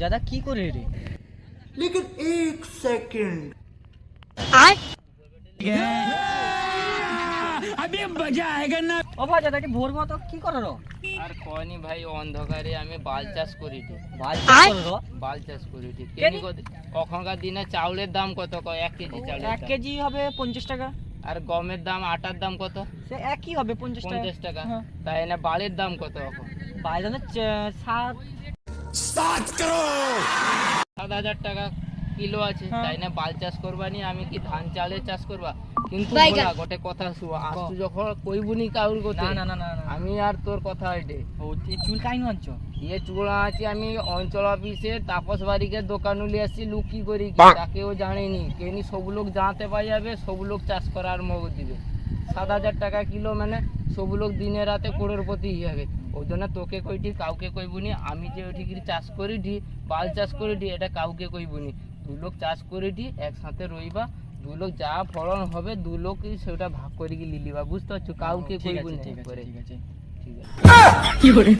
দাদা কি করে রে? লেকিন এক সেকেন্ড আয় আমি মজা আয়েগা না ও ভাই দাদা কি ভোর মতো? কি করো রো আর কয়নি ভাই অন্ধকারে আমি বাল চাষ করি তো বাল চাষ করো বাল চাষ করি কেনি কখনকার দিনে চাউলের দাম কত কয়? এক কেজি চাউল এক কেজি হবে পঞ্চাশ টাকা। আর গমের দাম আটার দাম কত? সে একই হবে পঞ্চাশ টাকা। পঞ্চাশ টাকা। হ্যাঁ। তাই না বালের দাম কত এখন? বাইরে দাম সাত সাত হাজার টাকা কিলো আছে হ্যাঁ। তাই না? বাল চাষ করবা নি আমি কি ধান চালের চাষ করবা? কিন্তু গোটে কথা আজ তুই যখন কইবুনি কাউর কথা না না না। আমি আর তোর কথা হইটে চুল কাইনু ইয়ে চূড়া আছে আমি অঞ্চল অফিসে তাপস বাড়িকে দোকান উলি আসছি লুকি করি কি? তাকেও জানেনি। কেনি সব লোক জানতে পাই যাবে সব লোক চাষ করার মগ দিবে। সাত হাজার টাকা কিলো মানে সব লোক দিনে রাতে করোড়পতি হবে ওই জন্য তোকে কইটি কাউকে কইবুনি আমি যে ওইটিকির চাষ করিটি বাল চাষ করিটি এটা কাউকে কইবুনি দু লোক চাষ করিটি একসাথে রইবা দু লোক যা ফলন হবে দু লোক সেটা ভাগ করে কি লিলিবা বুঝতে পারছ? কাউকে কইবুনি ঠিক করে ঠিক আছে। ঠিক আছে।